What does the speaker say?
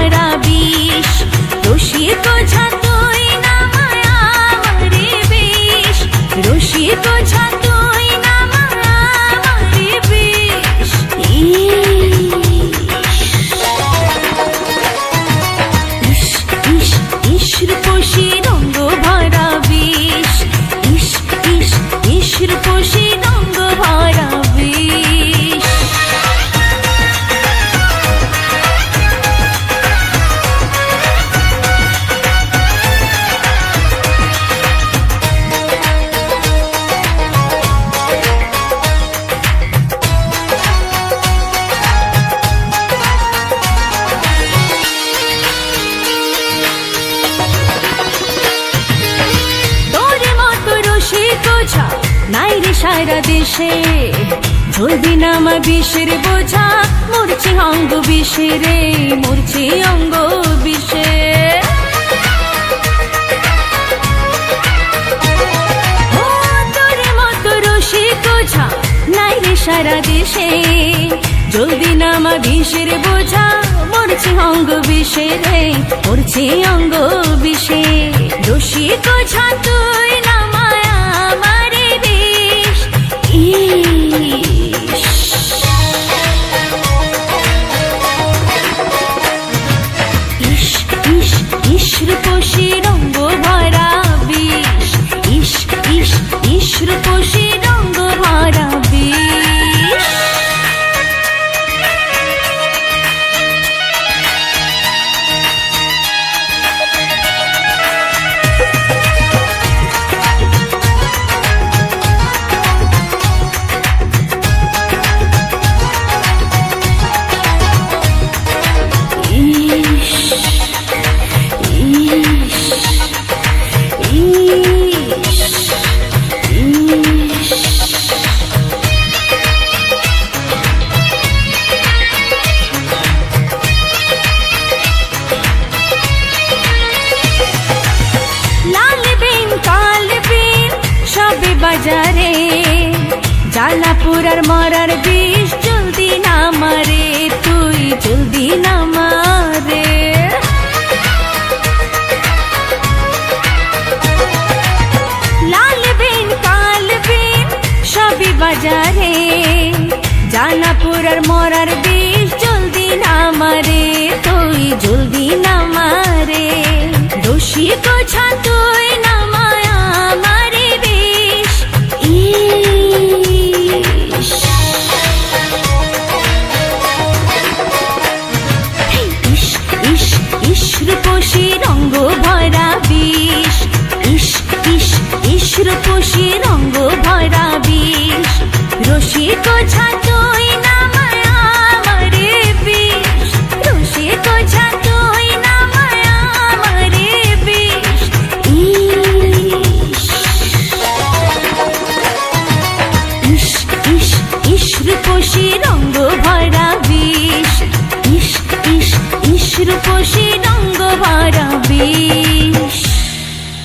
ভরা নাই রে সারা দেশে। ধরবি না আমার বিষের বোঝা, মরছে অঙ্গ বিষে রে মরছে অঙ্গ বিষে। সারা দেশে। জলদি নামা বিষের বোঝা, মরছে অঙ্গ বিষে রে মরছে অঙ্গ বিষে। রসিক ছা বাজারে, জালাপুরার মরার বিষ জলদি না মারে, তুই জলদি না মারে। বাজারে, জালাপুরার মরার বিষ জলদি না মারে, তুই জলদি না রঙ্গ ভরা বিষ। ইস ইস ইস রূপসী রঙ্গ ভরা বিষ। রসিক ছাতুই না মায়া মরে বিষ। রসিক ছাতুই না মায়া মরে বিষ। ইস ইস রঙ্গ ভরা বিষ। রূপসী রঙ্গ ভরা বিষ